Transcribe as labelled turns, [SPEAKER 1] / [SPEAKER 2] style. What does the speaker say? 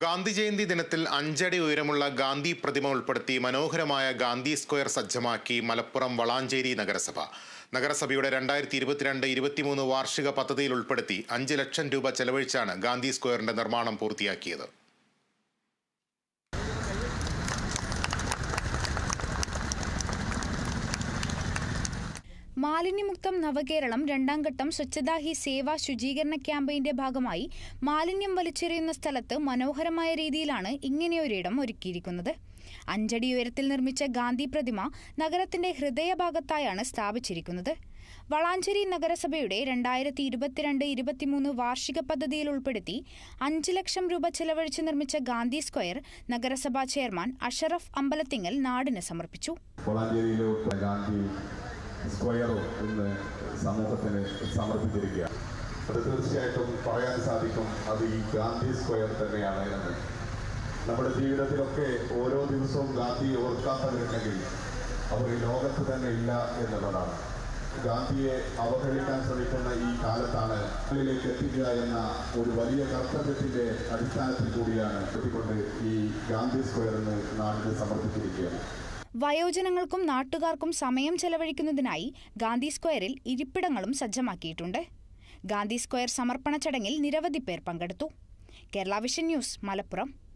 [SPEAKER 1] ഗാന്ധി ജയന്തി ദിനത്തിൽ അഞ്ചടി ഉയരമുള്ള ഗാന്ധി പ്രതിമ ഉൾപ്പെടുത്തി മനോഹരമായ ഗാന്ധി സ്ക്വയർ സജ്ജമാക്കി മലപ്പുറം വളാഞ്ചേരി നഗരസഭ. നഗരസഭയുടെ രണ്ടായിരത്തി ഇരുപത്തിരണ്ട് ഇരുപത്തിമൂന്ന് വാർഷിക പദ്ധതിയിൽ ഉൾപ്പെടുത്തി അഞ്ച് ലക്ഷം രൂപ ചെലവഴിച്ചാണ് ഗാന്ധി സ്ക്വയറിന്റെ നിർമ്മാണം പൂർത്തിയാക്കിയത്.
[SPEAKER 2] മാലിന്യമുക്തം നവകേരളം രണ്ടാം ഘട്ടം സ്വച്ഛതാ ഹി സേവ ശുചീകരണ ക്യാമ്പയിന്റെ ഭാഗമായി മാലിന്യം വലിച്ചെറിയുന്ന സ്ഥലത്ത് മനോഹരമായ രീതിയിലാണ് ഇങ്ങനെയൊരിടം ഒരുക്കിയിരിക്കുന്നത്. അഞ്ചടി ഉയരത്തിൽ നിർമ്മിച്ച ഗാന്ധി പ്രതിമ നഗരത്തിന്റെ ഹൃദയഭാഗത്തായാണ് സ്ഥാപിച്ചിരിക്കുന്നത്. വളാഞ്ചേരി നഗരസഭയുടെ രണ്ടായിരത്തി ഇരുപത്തിരണ്ട് ഇരുപത്തിമൂന്ന് വാർഷിക പദ്ധതിയിൽ ഉൾപ്പെടുത്തി അഞ്ച് ലക്ഷം രൂപ ചെലവഴിച്ച് നിർമ്മിച്ച ഗാന്ധി സ്ക്വയർ നഗരസഭാ ചെയർമാൻ അഷറഫ് അമ്പലത്തിങ്ങൽ നാടിന് സമർപ്പിച്ചു.
[SPEAKER 3] സ്ക്വയറും ഇന്ന് സമൂഹത്തിന് സമർപ്പിച്ചിരിക്കുക. അത് തീർച്ചയായിട്ടും പറയാൻ സാധിക്കും. അത് ഈ ഗാന്ധി സ്ക്വയർ തന്നെയാണ് എന്ന്. നമ്മുടെ ജീവിതത്തിലൊക്കെ ഓരോ ദിവസവും ഗാന്ധി ഓർക്കാത്തവരുണ്ടെങ്കിൽ അവർ ലോകത്ത് തന്നെ ഇല്ല എന്നുള്ളതാണ്. ഗാന്ധിയെ അവഹേളിക്കാൻ ശ്രമിക്കുന്ന ഈ കാലത്താണ് ിലേക്ക് എത്തിക്കുക എന്ന ഒരു വലിയ കർത്തവ്യത്തിന്റെ അടിസ്ഥാനത്തിൽ കൂടിയാണ് എത്തിക്കൊണ്ട് ഈ ഗാന്ധി സ്ക്വയറിന് നാടിന് സമർപ്പിച്ചിരിക്കുകയാണ്
[SPEAKER 2] വയോജനങ്ങൾക്കും നാട്ടുകാർക്കും സമയം ചെലവഴിക്കുന്നതിനായി ഗാന്ധി സ്ക്വയറിൽ ഇരിപ്പിടങ്ങളും സജ്ജമാക്കിയിട്ടുണ്ട്. ഗാന്ധി സ്ക്വയർ സമർപ്പണ ചടങ്ങിൽ നിരവധി പേർ പങ്കെടുത്തു. Kerala vision news Malappuram.